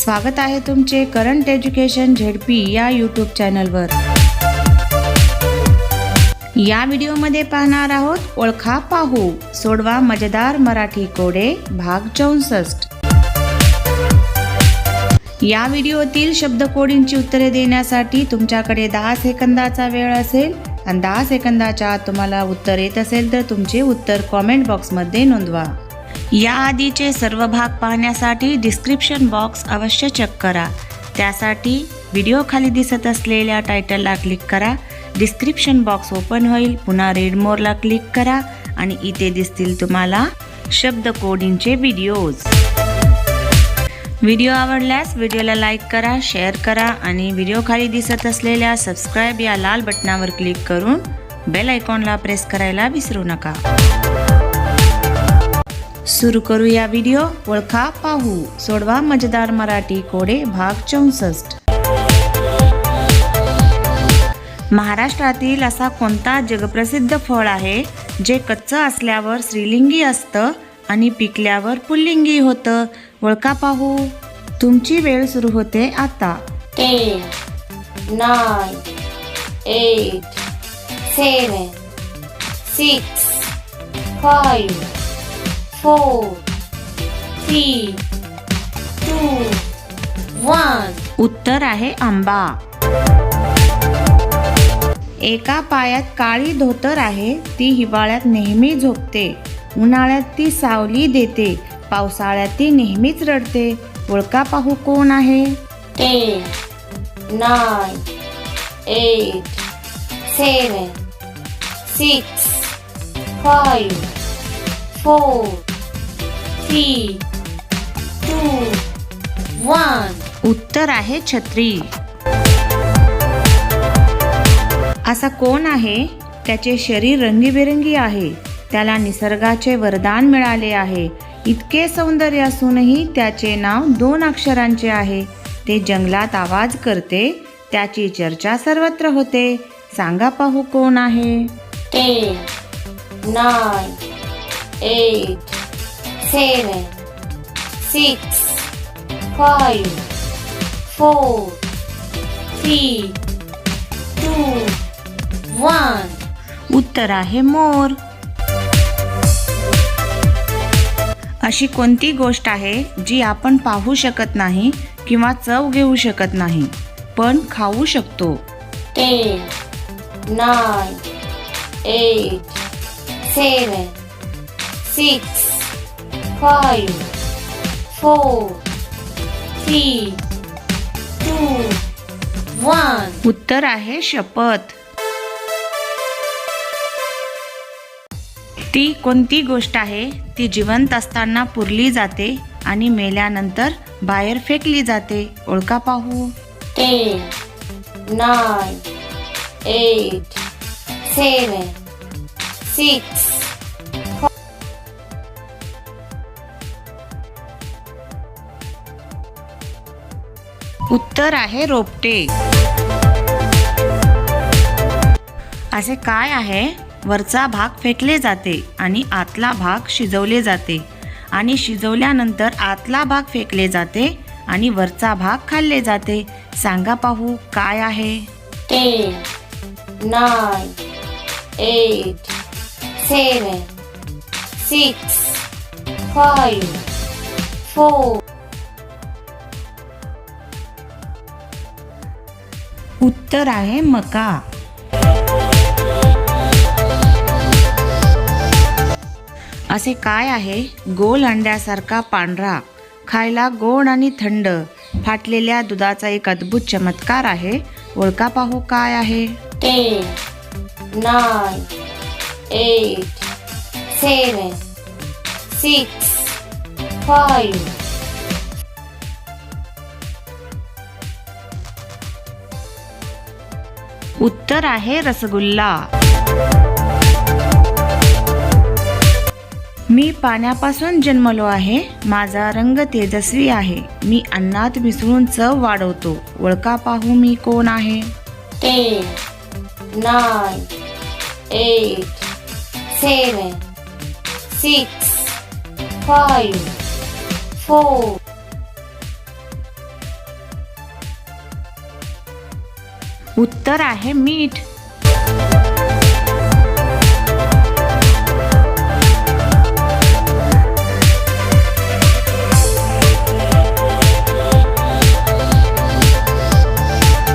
स्वागत आहे तुमचे करंट एज्युकेशन झेडपी या यूट्यूब चॅनलवर. या व्हिडिओमध्ये पाहणार आहोत ओळखा पाहू. सोडवा मजेदार मराठी कोडे भाग चौसष्ट. या व्हिडिओतील शब्दकोडींची उत्तरे देण्यासाठी तुमच्याकडे दहा सेकंदाचा वेळ असेल. आणि दहा सेकंदाच्या आत तुम्हाला उत्तर येत असेल तर तुमचे उत्तर कॉमेंट बॉक्समध्ये नोंदवा. या आधीचे सर्व भाग पाहण्यासाठी डिस्क्रिप्शन बॉक्स अवश्य चेक करा. त्यासाठी व्हिडिओ खाली दिसत असलेल्या टायटलला क्लिक करा. डिस्क्रिप्शन बॉक्स ओपन होईल. पुन्हा रेड मोरला क्लिक करा आणि इथे दिसतील तुम्हाला शब्द कोडिंगचे व्हिडिओज व्हिडिओ आवडल्यास व्हिडिओला लाईक करा शेअर करा आणि व्हिडिओ खाली दिसत असलेल्या सबस्क्राईब या लाल बटनावर क्लिक करून बेल आयकॉनला प्रेस करायला विसरू नका. सुरू करूया व्हिडिओ ओळखा पाहू. सोडवा मजेदार मराठी कोडे भाग चौसष्ट. महाराष्ट्रातील असा कोणता जगप्रसिद्ध फळ आहे जे कच्चं असल्यावर स्त्रीलिंगी असतं आणि पिकल्यावर पुल्लिंगी होतं? ओळखा पाहू. तुमची वेळ सुरू होते आता. Ten nine eight seven six five four, three, two, one. उत्तर आहे आंबा. एका पायात काळी धोतर आहे ती हिवाळ्यात नेहमी झोपते. उन्हाळ्यात ती सावली देते पावसाळ्यात ती नेहमीच रडते. ओळखा पाहू कोण आहे? Six, five, four, three, two, one. उत्तर आहे छत्री. असा कोण आहे? त्याचे शरीर रंगीबेरंगी आहे. त्याला निसर्गाचे वरदान मिळाले आहे. इतके सौंदर्य असूनही त्याचे नाव दोन अक्षरांचे आहे. ते जंगलात आवाज करते त्याची चर्चा सर्वत्र होते. सांगा पाहू कोण आहे? ten, nine, eight, seven, six, five, four, three, two, one. उत्तर आहे मोर अशी कोणती गोष्ट आहे जी आपण पाहू शकत नाही किंवा चव घेऊ शकत नाही पण खाऊ शकतो Ten, nine, eight, seven, six, five, four, three, two, one. उत्तर आहे शपथ. ती कोणती गोष्ट आहे? ती जिवंत असताना पुरली जाते आणि मेल्यानंतर बाहेर फेकली जाते. ओळखा पाहू. Ten, nine, eight, seven, six, उत्तर आहे रोपटे. असे काय आहे? वरचा भाग फेकले जाते आणि आतला भाग शिजवले जाते. आणि शिजवल्यानंतर आतला भाग फेकले जाते आणि वरचा भाग खाल्ले जाते. सांगा पाहू काय आहे? ten, nine, eight, seven, six, उत्तर आहे मका. असे काय आहे? गोल अंड्यासारखा पांढरा खायला गोड आणि थंड फाटलेल्या दुधाचा एक अद्भुत चमत्कार आहे. ओळखा पाहू काय आहे? ten, nine, eight, seven, उत्तर आहे रसगुल्ला. मी पाण्यापासून जन्मलो आहे. माझा रंग तेजस्वी आहे. मी अन्नात मिसळून चव वाढवतो. ओळखा पाहू मी कोण आहे? ten, nine, eight, seven, six, उत्तर आहे मीठ.